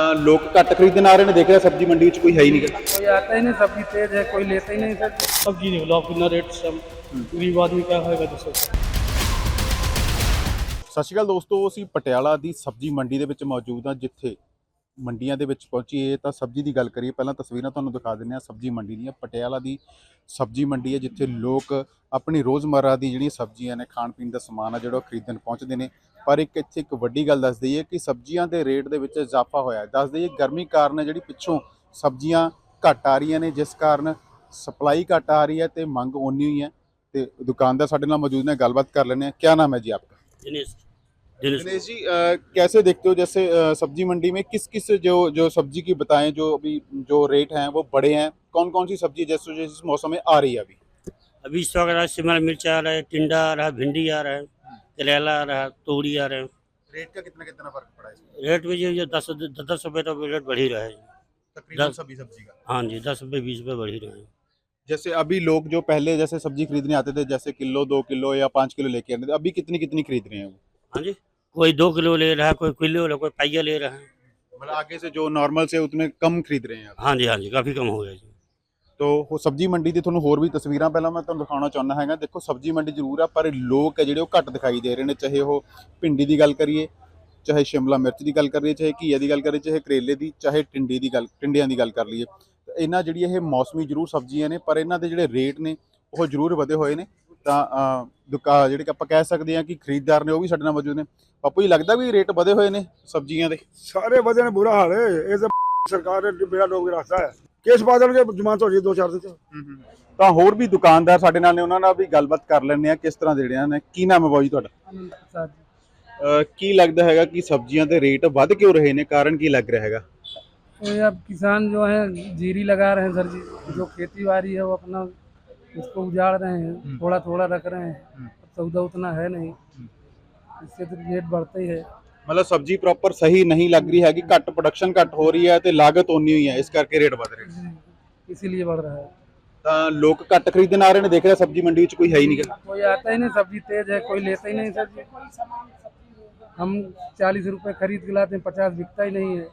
ਤਾਂ ਲੋਕ ਘੱਟ ਖਰੀਦਣ ਆ ਰਹੇ ਨੇ ਦੇਖ ਰਿਹਾ ਸਬਜ਼ੀ ਮੰਡੀ ਵਿੱਚ ਕੋਈ ਹੈ ਹੀ ਨਹੀਂ ਗਾ। कोई आता ही नहीं सब्जी तेज है कोई लेता ही नहीं सर सब्जी नहीं बोला बिना रेट से हम गरीब आदमी क्या खाएगा दूसरे से ਸਤਿ ਸ਼੍ਰੀ ਅਕਾਲ ਦੋਸਤੋ ਅਸੀਂ ਪਟਿਆਲਾ ਦੀ ਸਬਜ਼ੀ ਮੰਡੀ ਦੇ ਵਿੱਚ ਮੌਜੂਦ ਹਾਂ ਜਿੱਥੇ ਮੰਡੀਆਂ ਦੇ ਵਿੱਚ ਪਹੁੰਚੀਏ ਤਾਂ ਸਬਜ਼ੀ ਦੀ ਗੱਲ ਕਰੀਏ, ਪਹਿਲਾਂ ਤਸਵੀਰਾਂ ਤੁਹਾਨੂੰ ਦਿਖਾ ਦਿੰਨੇ ਆ ਸਬਜ਼ੀ ਮੰਡੀ ਦੀਆਂ, ਪਟਿਆਲਾ ਦੀ ਸਬਜ਼ੀ ਮੰਡੀ ਹੈ, ਜਿੱਥੇ ਲੋਕ ਆਪਣੀ ਰੋਜ਼ਮਰਰਾ ਦੀ ਜਿਹੜੀਆਂ ਸਬਜ਼ੀਆਂ ਨੇ, ਖਾਣ ਪੀਣ ਦਾ ਸਮਾਨ ਆ ਜਿਹੜਾ ਉਹ ਖਰੀਦਣ ਪਹੁੰਚਦੇ ਨੇ। ਪਰ ਇੱਕ ਇੱਥੇ ਇੱਕ ਵੱਡੀ ਗੱਲ ਦੱਸ ਦਈਏ ਕਿ ਸਬਜ਼ੀਆਂ ਦੇ ਰੇਟ ਦੇ ਵਿੱਚ ਇਜ਼ਾਫਾ ਹੋਇਆ। ਦੱਸ ਦਈਏ ਗਰਮੀ ਕਾਰਨ ਜਿਹੜੀ ਪਿੱਛੋਂ ਸਬਜ਼ੀਆਂ ਘਟ ਆ ਰਹੀਆਂ ਨੇ, ਜਿਸ ਕਾਰਨ ਸਪਲਾਈ ਘਟ ਆ ਰਹੀ ਹੈ ਤੇ ਮੰਗ ਓਨੀ ਹੋਈ ਹੈ। ਤੇ ਦੁਕਾਨਦਾਰ ਸਾਡੇ ਨਾਲ ਮੌਜੂਦ ਨੇ, ਗੱਲਬਾਤ ਕਰ ਲੈਣੇ ਆ ਕੀ ਨਾਮ ਹੈ ਜੀ ਆਪਕਾ? ਦਿਨੇਸ਼। दिनेश जी अ, कैसे देखते हो? जैसे सब्ज़ी मंडी में किस किस जो जो सब्ज़ी की बताएँ जो अभी जो रेट हैं वो बड़े हैं? कौन कौन सी सब्ज़ी जैसे जो इस मौसम में आ रही है अभी? अभी इस वक्त शिमला मिर्च आ रहा है टिंडा आ रहा है भिंडी आ रहा है करेला आ रहा है तोरी आ रहे हैं। रेट का कितना कितना फ़र्क पड़ा है रेट में जो दस दस दस रुपये तो रेट बढ़ ही रहा है। तकरीबन सभी सब्ज़ी का? हाँ जी दस रुपये बीस रुपये बढ़ ही रहे हैं। जैसे अभी लोग जो पहले जैसे सब्ज़ी खरीदने आते थे जैसे किलो दो किलो या पाँच किलो लेके आते थे अभी कितनी कितनी खरीद रहे हैं वो? हाँ जी। कोई दो किलो ले रहा है कोई किलो ले कोई पाइया ले रहा है मतलब आगे से जो नॉर्मल से उतने कम खरीद रहे हैं अब। हाँ जी हाँ जी काफ़ी कम हो गया जी ਤੋ ਉਹ ਸਬਜੀ ਮੰਡੀ ਦੀ ਤੁਹਾਨੂੰ ਹੋਰ ਵੀ ਤਸਵੀਰਾਂ ਪਹਿਲਾਂ ਮੈਂ ਤੁਹਾਨੂੰ ਦਿਖਾਉਣਾ ਚਾਹੁੰਦਾ ਹੈਗਾ ਦੇਖੋ ਸਬਜੀ ਮੰਡੀ ਜ਼ਰੂਰ ਆ ਪਰ ਲੋਕ ਹੈ ਜਿਹੜੇ ਉਹ ਘੱਟ ਦਿਖਾਈ ਦੇ ਰਹੇ ਨੇ ਚਾਹੇ ਉਹ ਭਿੰਡੀ ਦੀ ਗੱਲ ਕਰੀਏ ਚਾਹੇ ਸ਼ਿਮਲਾ ਮਿਰਚ ਦੀ ਗੱਲ ਕਰੀਏ ਚਾਹੇ ਘੀਆ ਦੀ ਗੱਲ ਕਰੀਏ ਚਾਹੇ ਕਰੇਲੇ ਦੀ ਚਾਹੇ ਟਿੰਡੀ ਦੀ ਗੱਲ ਟਿੰਡਿਆਂ ਦੀ ਗੱਲ ਕਰ ਲਈਏ ਤਾਂ ਇਹਨਾਂ ਜਿਹੜੀ ਇਹ ਮੌਸਮੀ ਜ਼ਰੂਰ ਸਬਜ਼ੀਆਂ ਨੇ ਪਰ ਇਹਨਾਂ ਦੇ ਜਿਹੜੇ ਰੇਟ ਨੇ ਉਹ ਜ਼ਰੂਰ ਵਧੇ ਹੋਏ ਨੇ ਤਾਂ ਅਹ, ਦੁਕਾ ਜਿਹੜੇ ਕਿ ਆਪਾਂ ਕਹਿ ਸਕਦੇ ਹਾਂ ਕਿ ਖਰੀਦਦਾਰ ਨੇ ਉਹ ਵੀ ਸਾਡੇ ਨਾਲ ਮੌਜੂਦ ਨੇ ਬਾਪੂ ਜੀ ਲੱਗਦਾ ਵੀ ਰੇਟ ਵਧੇ ਹੋਏ ਨੇ ਸਬਜ਼ੀਆਂ ਦੇ ਸਾਰੇ ਵਧੇ ਨੇ ਬੁਰਾ ਹਾਲ ਹੈ ਇਹ ਤਾਂ ਸਰਕਾਰ ਨੇ ਬੇੜਾ ਡੋਬ ਕੇ ਰੱਖਤਾ ਹੈ ਕੇਸ ਬਾਦਲ ਕੇ ਜ਼ਮਾਨਤ ਹੋ ਜੀ ਦੋ ਚਾਰ ਦਿਨ ਚ ਤਾਂ ਹੋਰ ਵੀ ਦੁਕਾਨਦਾਰ ਸਾਡੇ ਨਾਲ ਨੇ ਉਹਨਾਂ ਨਾਲ ਵੀ ਗੱਲਬਾਤ ਕਰ ਲੈਂਦੇ ਆ ਕਿਸ ਤਰ੍ਹਾਂ ਦੇ ਜਿਹੜੇ ਨੇ ਕੀ ਨਾਮ ਹੈ ਬਾਊ ਜੀ ਤੁਹਾਡਾ आनंद प्रसाद जी ਅਹ ਕੀ ਲੱਗਦਾ ਹੈਗਾ ਕਿ ਸਬਜ਼ੀਆਂ ਦੇ ਰੇਟ ਵੱਧ ਕਿਉਂ ਰਹੇ ਨੇ ਕਾਰਨ ਕੀ ਲੱਗ ਰਿਹਾ ਹੈਗਾ तो ये अब किसान जो है जीरी लगा रहे हैं सर जी जो खेती बाड़ी है वो अपना उसको उजाड़ रहे हैं थोड़ा थोड़ा रख रहे हैं सौदा उतना है नहीं इससे तो रेट बढ़ते ही है ਮਤਲਬ ਸਬਜ਼ੀ ਪ੍ਰੋਪਰ ਸਹੀ ਨਹੀਂ ਲੱਗ ਰਹੀ ਹੈਗੀ ਘੱਟ ਪ੍ਰੋਡਕਸ਼ਨ ਘੱਟ ਹੋ ਰਹੀ ਹੈ ਤੇ ਲਾਗਤ ਓਨੀ ਹੋਈ ਹੈ ਇਸ ਕਰਕੇ ਰੇਟ ਵੱਧ ਰਹੇ ਨੇ इसी- इसीलिए बढ़ रहा है ਤਾਂ ਲੋਕ ਘੱਟ ਖਰੀਦਣ ਆ ਰਹੇ ਨੇ ਦੇਖ ਰਿਹਾ ਸਬਜ਼ੀ ਮੰਡੀ ਵਿੱਚ ਕੋਈ ਹੈ ਹੀ ਨਹੀਂ ਗਾ कोई आता ही नहीं सब्जी तेज है कोई लेता ही नहीं सर जी हम चालीस रुपए खरीद के लाते हैं पचास बिकता ही नहीं है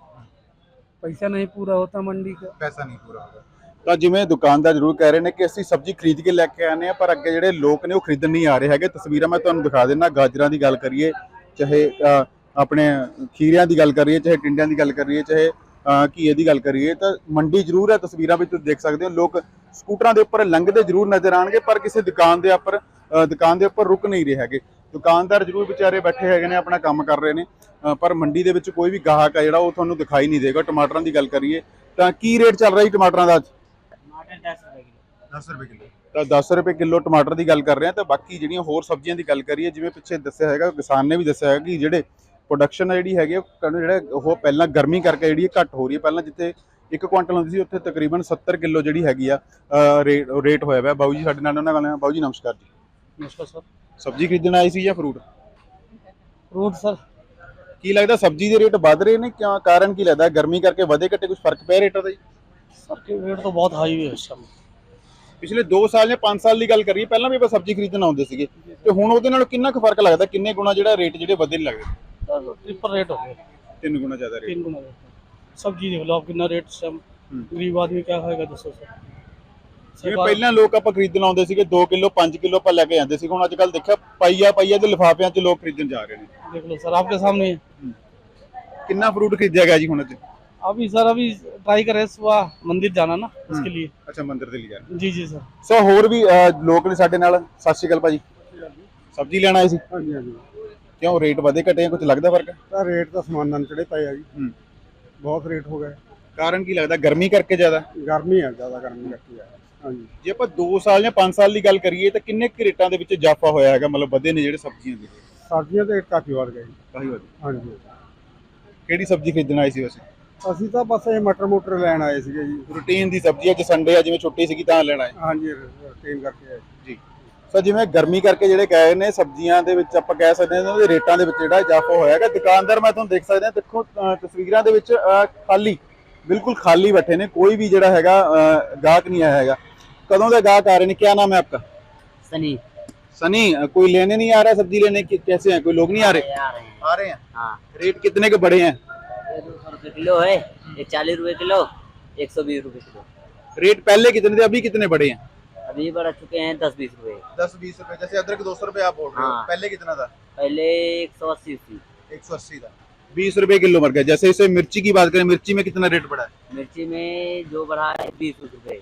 पैसा नहीं पूरा होता मंडी का ਪੈਸਾ ਨਹੀਂ ਪੂਰਾ ਹੋਗਾ ਤਾਂ ਜਿਵੇਂ ਦੁਕਾਨਦਾਰ ਜ਼ਰੂਰ ਕਹਿ ਰਹੇ ਨੇ ਕਿ ਅਸੀਂ ਸਬਜ਼ੀ ਖਰੀਦ ਕੇ ਲੈ ਕੇ ਆਨੇ ਆ ਪਰ ਅੱਗੇ ਜਿਹੜੇ ਲੋਕ ਨੇ ਉਹ ਖਰੀਦਣ ਨਹੀਂ ਆ ਰਹੇ ਹੈਗੇ। ਤਸਵੀਰਾਂ ਮੈਂ ਤੁਹਾਨੂੰ ਦਿਖਾ ਦਿੰਦਾ, ਗਾਜਰਾਂ ਦੀ ਗੱਲ ਕਰੀਏ, ਚਾਹੇ ਆਪਣੇ ਖੀਰਿਆਂ ਦੀ ਗੱਲ ਕਰੀਏ, ਚਾਹੇ ਟਿੰਡਿਆਂ ਦੀ ਗੱਲ ਕਰੀਏ, ਚਾਹੇ ਘੀਏ ਦੀ ਗੱਲ ਕਰੀਏ, ਤਾਂ ਮੰਡੀ ਜ਼ਰੂਰ ਹੈ, ਤਸਵੀਰਾਂ ਵਿੱਚ ਤੁਸੀਂ ਦੇਖ ਸਕਦੇ ਹੋ, ਲੋਕ ਸਕੂਟਰਾਂ ਦੇ ਉੱਪਰ ਲੰਘਦੇ ਜ਼ਰੂਰ ਨਜ਼ਰ ਆਣਗੇ ਪਰ ਕਿਸੇ ਦੁਕਾਨ ਦੇ ਉੱਪਰ ਦੁਕਾਨ ਦੇ ਉੱਪਰ ਰੁਕ ਨਹੀਂ ਰਹੇ ਹੈਗੇ। ਦੁਕਾਨਦਾਰ ਜ਼ਰੂਰ ਵਿਚਾਰੇ ਬੈਠੇ ਹੈਗੇ ਨੇ, ਆਪਣਾ ਕੰਮ ਕਰ ਰਹੇ ਨੇ ਪਰ ਮੰਡੀ ਦੇ ਵਿੱਚ ਕੋਈ ਵੀ ਗਾਹਕ ਆ ਜਿਹੜਾ ਉਹ ਤੁਹਾਨੂੰ ਦਿਖਾਈ ਨਹੀਂ ਦੇਗਾ। ਟਮਾਟਰਾਂ ਦੀ ਗੱਲ ਕਰੀਏ, ਤਾਂ ਕੀ ਰੇਟ ਚੱਲ ਰਿਹਾ ਜੀ ਟਮਾਟਰਾਂ ਦਾ ਅੱਜ? 10 ਰੁਪਏ ਕਿਲੋ। ਟਮਾਟਰ ਦੀ ਗੱਲ ਕਰ ਰਹੇ ਆ ਤਾਂ ਬਾਕੀ ਜਿਹੜੀਆਂ ਹੋਰ ਸਬਜ਼ੀਆਂ ਦੀ ਗੱਲ ਕਰੀਏ ਜਿਵੇਂ ਪਿੱਛੇ ਦੱਸਿਆ ਹੈਗਾ ਕਿਸਾਨ ਨੇ ਵੀ ਦੱਸਿਆ ਹੈਗਾ ਕਿ ਜਿਹੜੇ ਪ੍ਰੋਡਕਸ਼ਨ ਜਿਹੜੀ ਹੈਗੀ ਜਿਹੜਾ ਉਹ ਪਹਿਲਾਂ ਗਰਮੀ ਕਰਕੇ ਜਿਹੜੀ ਘੱਟ ਹੋ ਰਹੀ ਹੈ ਪਹਿਲਾਂ ਜਿੱਥੇ ਇੱਕ ਕੁਇੰਟਲ ਹੁੰਦੀ ਸੀ ਉੱਥੇ ਤਕਰੀਬਨ 70 ਕਿਲੋ ਜਿਹੜੀ ਹੈਗੀ ਆ ਰੇਟ ਹੋਇਆ ਹੋਇਆ ਬਾਊ ਜੀ ਸਾਡੇ ਨਾਲ ਉਹਨਾਂ ਗੱਲ ਬਾਊ ਜੀ ਨਮਸਕਾਰ ਜੀ। ਨਮਸਕਾਰ ਸਰ। ਸਬਜ਼ੀ ਖਰੀਦਣ ਆਏ ਸੀ ਜਾਂ ਫਰੂਟ ਫਰੂਟ ਸਰ। ਕੀ ਲੱਗਦਾ ਸਬਜ਼ੀ ਦੇ ਰੇਟ ਵੱਧ ਰਹੇ ਨੇ? ਕਿਉਂ ਕਾਰਨ ਕੀ ਲੱਗਦਾ? ਗਰਮੀ ਕਰਕੇ ਵਧੇ ਘਟੇ ਕੁਝ ਫ਼ਰਕ ਪਿਆ ਰੇਟਾਂ ਦਾ ਜੀ? सर के रेट तो बहुत हाई है इस समय ਪਿਛਲੇ 2 ਸਾਲ ਜਾਂ 5 ਸਾਲ ਦੀ ਗੱਲ ਕਰੀਏ ਪਹਿਲਾਂ ਵੀ ਆਪਾਂ ਸਬਜ਼ੀ ਖਰੀਦਣ ਆਉਂਦੇ ਸੀਗੇ ਤੇ ਹੁਣ ਉਹਦੇ ਨਾਲ ਕਿੰਨਾ ਕੁ ਫਰਕ ਲੱਗਦਾ ਕਿੰਨੇ ਗੁਣਾ ਜਿਹੜਾ ਰੇਟ ਜਿਹੜੇ ਵਧੇ ਲੱਗਦੇ सर ट्रिपल रेट हो गया ਤਿੰਨ ਗੁਣਾ ਜ਼ਿਆਦਾ ਰੇਟ तीन गुना रेट सब्जी नहीं बोला बिना रेट से हम हम्म। गरीब आदमी क्या खाएगा दूसरे से ਜਿਵੇਂ ਪਹਿਲਾਂ ਲੋਕ ਆਪਾਂ ਖਰੀਦਣ ਆਉਂਦੇ ਸੀਗੇ 2 ਕਿਲੋ 5 ਕਿਲੋ ਆਪਾਂ ਲੈ ਕੇ ਜਾਂਦੇ ਸੀ ਹੁਣ ਅੱਜ ਕੱਲ ਦੇਖਿਆ ਪਾਈਆ ਪਾਈਆ ਦੇ ਲਿਫਾਫਿਆਂ 'ਚ ਲੋਕ ਖਰੀਦਣ ਜਾ ਰਹੇ ਨੇ देख लो सर आपके सामने ही है। ਕਿੰਨਾ ਫਰੂਟ ਖਰੀਦਿਆ ਗਿਆ ਜੀ ਹੁਣ ਅੱਜ अभी सर अभी ट्राई कर रहे हैं सुबह मंदिर जाना ना उसके लिए ਅੱਛਾ ਮੰਦਿਰ ਦੇ ਲਈ ਜਾ ਰਹੇ जी जी सर ਸੋ ਹੋਰ ਵੀ ਅਹ, ਲੋਕ ਨੇ ਸਾਡੇ ਨਾਲ ਸਤਿ ਸ਼੍ਰੀ ਅਕਾਲ ਭਾਜੀ ਸਬਜ਼ੀ ਲੈਣ ਆਏ ਸੀ ਹਾਂਜੀ ਹਾਂਜੀ ਕਿਉਂ ਰੇਟ ਵਧੇ ਘਟੇ ਕੁਝ ਲੱਗਦਾ ਫਰਕ ਤਾਂ ਰੇਟ ਤਾਂ ਸਮਾਨ ਨਾਲ ਚੜੇ ਪਏ ਆ ਜੀ ਹੂੰ ਬਹੁਤ ਰੇਟ ਹੋ ਗਏ ਕਾਰਨ ਕੀ ਲੱਗਦਾ ਗਰਮੀ ਕਰਕੇ ਜ਼ਿਆਦਾ ਗਰਮੀ ਆ ਜ਼ਿਆਦਾ ਗਰਮੀ ਕਰਕੇ ਆ ਹਾਂਜੀ ਜੇ ਆਪਾਂ 2 ਸਾਲ ਜਾਂ 5 ਸਾਲ ਦੀ ਗੱਲ ਕਰੀਏ ਤਾਂ ਕਿੰਨੇ ਕੁ ਰੇਟਾਂ ਦੇ ਵਿੱਚ ਇਜ਼ਾਫਾ ਹੋਇਆ ਹੈਗਾ ਮਤਲਬ ਵਧੇ ਨੇ ਜਿਹੜੇ ਸਬਜ਼ੀਆਂ ਦੇ ਸਬਜ਼ੀਆਂ ਤੇ ਕਾਫੀ ਵੱਧ ਗਏ ਜੀ। ਕਾਹੀ ਵਧੇ ਹਾਂਜੀ ਕਿਹੜੀ ਸਬਜ਼ੀ ਖਰੀਦਣ ਆਏ ਸੀ ਵੈਸੇ ਅਸੀਂ ਤਾਂ ਬਸ ਇਹ ਮਟਰ ਮੋਟਰ ਲੈਣ ਆਏ ਸੀਗੇ ਜੀ। ਰੂਟੀਨ ਦੀ ਸਬਜ਼ੀ ਅੱਜ ਸੰਡੇ ਆ ਜਿਵੇਂ ਛੁੱਟੀ ਸੀਗੀ ਤਾਂ ਲੈਣਾ ਹੈ ਹਾਂਜੀ ਰੂਟੀਨ ਕਰਕੇ ਆਏ। ਜੀ। ਸਰ ਜਿਵੇਂ ਗਰਮੀ ਕਰਕੇ ਜਿਹੜੇ ਕਹੇ ਨੇ ਸਬਜ਼ੀਆਂ ਦੇ ਵਿੱਚ ਆਪਾਂ ਕਹਿ ਸਕਦੇ ਹਾਂ ਇਹਨਾਂ ਰੇਟਾਂ ਦੇ ਵਿੱਚ ਜਿਹੜਾ ਇਜ਼ਾਫਾ ਹੋਇਆ ਹੈਗਾ। ਦੁਕਾਨਦਾਰ ਮੈਂ ਤੁਹਾਨੂੰ ਦੇਖ ਸਕਦੇ ਹਾਂ ਦੇਖੋ ਤਸਵੀਰਾਂ ਦੇ ਵਿੱਚ ਖਾਲੀ ਬਿਲਕੁਲ ਖਾਲੀ ਬੈਠੇ ਨੇ। ਕੋਈ ਵੀ ਜਿਹੜਾ ਹੈਗਾ ਗਾਹਕ ਨਹੀਂ ਆਇਆ ਹੈਗਾ। ਕਦੋਂ ਦੇ ਗਾਹਕ ਆ ਰਹੇ ਨੇ? ਕੀ ਨਾਮ ਹੈ ਆਪਕਾ? ਸਨੀ। सनी कोई लेने नहीं ਆ रहा सब्जी लेने की कैसे हैं कोई लोग नहीं आ रहे आ रहे हैं आ रहे हैं हाँ रेट कितने रुपए किलो है ये चालीस रुपए किलो एक सौ बीस रुपए किलो। रेट पहले कितने थे अभी कितने बढ़े हैं? अभी बढ़ चुके हैं दस बीस रुपए। दस बीस रुपए जैसे अदरक दो सौ रुपए आप बोल रहे हो हाँ। पहले कितना था? पहले एक सौ अस्सी थी। एक सौ अस्सी था। बीस रुपए किलो मर गया जैसे इसे मिर्ची की बात करें मिर्ची में कितना रेट बढ़ा है? मिर्ची में जो बढ़ा है बीस रुपए।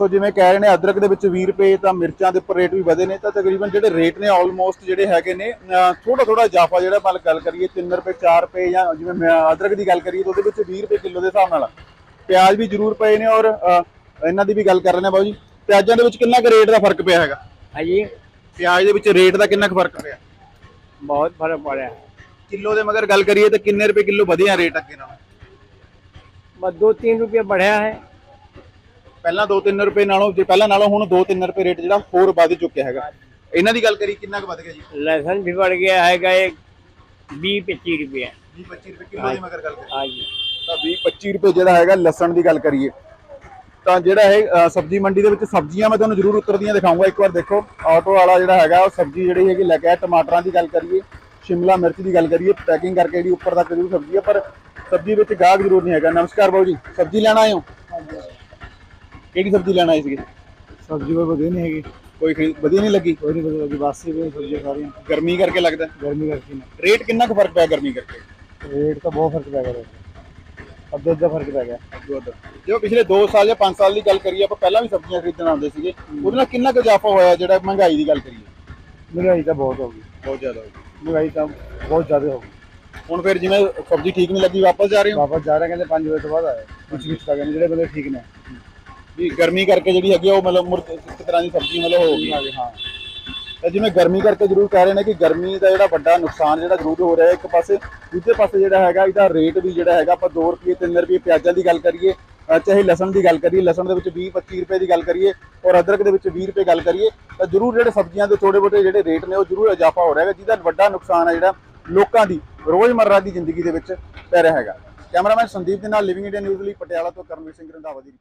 ਸੋ ਜਿਵੇਂ ਕਹਿ ਰਹੇ ਨੇ ਅਦਰਕ ਦੇ ਵਿੱਚ 20 ਰੁਪਏ ਤਾਂ ਮਿਰਚਾਂ ਦੇ ਉੱਪਰ ਰੇਟ ਵੀ ਵਧੇ ਨੇ ਤਾਂ ਤਕਰੀਬਨ ਜਿਹੜੇ ਰੇਟ ਨੇ ਆਲਮੋਸਟ ਜਿਹੜੇ ਹੈਗੇ ਨੇ ਥੋੜਾ ਥੋੜਾ ਇਜ਼ਾਫਾ ਜਿਹੜਾ ਮਤਲਬ ਗੱਲ ਕਰੀਏ 3 ਰੁਪਏ 4 ਰੁਪਏ ਜਾਂ ਜਿਵੇਂ ਮੈਂ ਅਦਰਕ ਦੀ ਗੱਲ ਕਰੀਏ ਤਾਂ ਉਹਦੇ ਵਿੱਚ 20 ਰੁਪਏ ਕਿਲੋ ਦੇ ਹਿਸਾਬ ਨਾਲ ਪਿਆਜ਼ ਵੀ ਜ਼ਰੂਰ ਪਏ ਨੇ ਔਰ ਅ, ਇਹਨਾਂ ਦੀ ਵੀ ਗੱਲ ਕਰ ਰਹੇ ਨੇ ਬਾਬੂ ਜੀ ਪਿਆਜ਼ਾਂ ਦੇ ਵਿੱਚ ਕਿੰਨਾ ਕੁ ਰੇਟ ਦਾ ਫਰਕ ਪਿਆ ਹੈਗਾ ਹਾਂਜੀ ਪਿਆਜ਼ ਦੇ ਵਿੱਚ ਰੇਟ ਦਾ ਕਿੰਨਾ ਕੁ ਫਰਕ ਪਿਆ ਬਹੁਤ ਫਰਕ ਪੜਿਆ ਕਿਲੋ ਦੇ ਮਗਰ ਗੱਲ ਕਰੀਏ ਤਾਂ ਕਿੰਨੇ ਰੁਪਏ ਕਿਲੋ ਵਧੇ ਆ ਰੇਟ ਅੱਗੇ ਨਾਲ ਬਸ 2-3 ਰੁਪਏ बढ़िया है ਪਹਿਲਾਂ 2-3 ਰੁਪਏ ਨਾਲੋਂ ਜੇ ਪਹਿਲਾਂ ਨਾਲੋਂ ਹੁਣ 2-3 ਰੁਪਏ ਰੇਟ ਜਿਹੜਾ ਹੋਰ ਵੱਧ ਚੁੱਕਿਆ ਹੈਗਾ। ਇਹਨਾਂ ਦੀ ਗੱਲ ਕਰੀ ਕਿੰਨਾ ਕੁ ਵੱਧ ਗਿਆ ਜੀ? ਲਸਣ ਵੀ ਵੜ ਗਿਆ ਹੈਗਾ ਇਹ 20 25 ਰੁਪਏ। 20 25 ਰੁਪਏ ਕਿਲੋ ਦੇ ਮਗਰ ਗੱਲ ਕਰੀ ਹਾਂਜੀ ਤਾਂ 20 25 ਜਿਹੜਾ ਹੈਗਾ ਲਸਣ ਦੀ ਗੱਲ ਕਰੀਏ। ਤਾਂ ਜਿਹੜਾ ਇਹ ਸਬਜ਼ੀ ਮੰਡੀ ਦੇ ਵਿੱਚ ਸਬਜ਼ੀਆਂ ਮੈਂ ਤੁਹਾਨੂੰ ਜ਼ਰੂਰ ਉਤਰਦੀਆਂ ਦਿਖਾਉਂਗਾ ਇੱਕ ਵਾਰ ਦੇਖੋ। ਆਟੋ ਵਾਲਾ ਜਿਹੜਾ ਹੈਗਾ ਉਹ ਸਬਜ਼ੀ ਜਿਹੜੀ ਹੈਗੀ ਲੈ ਕੇ ਆਇਆ ਟਮਾਟਰਾਂ ਦੀ ਗੱਲ ਕਰੀਏ ਸ਼ਿਮਲਾ ਮਿਰਚ ਦੀ ਗੱਲ ਕਰੀਏ ਪੈਕਿੰਗ ਕਰਕੇ ਜਿਹੜੀ ਉੱਪਰ ਤੱਕ ਜ਼ਰੂਰ ਸਬਜ਼ੀ ਹੈ ਪਰ ਸਬਜ਼ੀ ਵਿੱਚ ਗਾਹਕ ਜ਼ਰੂਰ ਨਹੀਂ ਹੈਗਾ। ਨਮਸਕਾਰ ਬਾਬੂ ਜੀ ਸਬਜ਼ੀ ਲੈਣਾ ਆਏ ਹੋ? ਕਿਹੜੀ ਸਬਜ਼ੀ ਲੈਣ ਆਈ ਸੀਗੇ? ਸਬਜ਼ੀ ਕੋਈ ਵਧੀਆ ਨਹੀਂ ਹੈਗੀ। ਕੋਈ ਖਰੀ- ਵਧੀਆ ਨਹੀਂ ਲੱਗੀ? ਕੋਈ ਨਹੀਂ ਵਧੀਆ ਲੱਗੀ ਬਾਸੀ ਵੀ ਸਬਜ਼ੀਆਂ ਸਾਰੀਆਂ। ਗਰਮੀ ਕਰਕੇ ਲੱਗਦਾ? ਗਰਮੀ ਕਰਕੇ ਨਾ ਰੇਟ ਕਿੰਨਾ ਕੁ ਫ਼ਰਕ ਪਿਆ ਗਰਮੀ ਕਰਕੇ? ਰੇਟ ਤਾਂ ਬਹੁਤ ਫ਼ਰਕ ਪੈ ਗਿਆ ਅੱਧਾ ਅੱਧਾ ਫ਼ਰਕ ਪੈ ਗਿਆ। ਜੋ ਪਿਛਲੇ 2 ਸਾਲ ਜਾਂ 5 ਸਾਲ ਦੀ ਗੱਲ ਕਰੀਏ ਆਪਾਂ ਪਹਿਲਾਂ ਵੀ ਸਬਜ਼ੀਆਂ ਖਰੀਦਣ ਆਉਂਦੇ ਸੀਗੇ। ਉਹਦੇ ਨਾਲ ਕਿੰਨਾ ਕੁ ਇਜ਼ਾਫਾ ਹੋਇਆ ਜਿਹੜਾ ਮਹਿੰਗਾਈ ਦੀ ਗੱਲ ਕਰੀਏ? ਮਹਿੰਗਾਈ ਤਾਂ ਬਹੁਤ ਹੋ ਗਈ। ਬਹੁਤ ਜ਼ਿਆਦਾ ਹੋ ਗਈ। ਮਹਿੰਗਾਈ ਤਾਂ ਬਹੁਤ ਜ਼ਿਆਦਾ ਹੋ ਗਈ। ਹੁਣ ਫਿਰ ਜਿਵੇਂ ਸਬਜ਼ੀ ਠੀਕ ਨਹੀਂ ਲੱਗੀ ਵਾਪਸ ਜਾ ਰਹੇ ਹੋ? ਵਾਪਸ ਜਾ ਰਹੇ ਕਹਿੰਦੇ 5 ਵਜੇ ਤੋਂ ਬਾਅਦ ਆਇਆ। ਕੁਛ ਕੁਛ ਤਾਂ ਕਹਿੰਦੇ ਜਿਹੜੇ ਬੰਦੇ ਠੀਕ ਨੇ। ਵੀ ਗਰਮੀ ਕਰਕੇ ਜਿਹੜੀ ਹੈਗੀ ਆ ਉਹ ਮਤਲਬ ਮੁੜ ਇੱਕ ਤਰ੍ਹਾਂ ਦੀ ਸਬਜ਼ੀ ਮਤਲਬ ਹੋ ਗਈ। ਹਾਂ। ਤਾਂ ਜਿਵੇਂ ਗਰਮੀ ਕਰਕੇ ਜ਼ਰੂਰ ਕਹਿ ਰਹੇ ਨੇ ਕਿ ਗਰਮੀ ਦਾ ਜਿਹੜਾ ਵੱਡਾ ਨੁਕਸਾਨ ਜਿਹੜਾ ਜ਼ਰੂਰ ਹੋ ਰਿਹਾ ਹੈ ਇੱਕ ਪਾਸੇ ਦੂਜੇ ਪਾਸੇ ਜਿਹੜਾ ਹੈਗਾ ਇਹਦਾ ਰੇਟ ਵੀ ਜਿਹੜਾ ਹੈਗਾ ਆਪਾਂ 2 ਰੁਪਏ 3 ਰੁਪਏ ਪਿਆਜ਼ਾਂ ਦੀ ਗੱਲ ਕਰੀਏ ਚਾਹੇ ਲਸਣ ਦੀ ਗੱਲ ਕਰੀਏ ਲਸਣ ਦੇ ਵਿੱਚ 20 25 ਰੁਪਏ ਦੀ ਗੱਲ ਕਰੀਏ ਔਰ ਅਦਰਕ ਦੇ ਵਿੱਚ 20 ਰੁਪਏ ਗੱਲ ਕਰੀਏ ਤਾਂ ਜ਼ਰੂਰ ਜਿਹੜੇ ਸਬਜ਼ੀਆਂ ਦੇ ਥੋੜੇ ਬਹੁਤੇ ਜਿਹੜੇ ਰੇਟ ਨੇ ਉਹ ਜ਼ਰੂਰ ਇਜ਼ਾਫਾ ਹੋ ਰਿਹਾ ਹੈ ਜਿਹਦਾ ਵੱਡਾ ਨੁਕਸਾਨ ਹੈ ਜਿਹੜਾ ਲੋਕਾਂ ਦੀ ਰੋਜ਼ਮਰਰਾ ਦੀ ਜ਼ਿੰਦਗੀ ਦੇ ਵਿੱਚ ਪੈ ਰਿਹਾ ਹੈਗਾ। ਕੈਮਰਾਮੈਨ ਸੰਦੀਪ ਦੇ ਨਾਲ ਲਿਵਿੰਗ ਇੰਡੀਆ ਨਿਊਜ਼ ਲਈ ਪਟਿਆਲਾ ਤੋਂ ਕਰਨਵੀਰ ਸਿੰਘ ਰੰਧਾਵਾ ਦੀ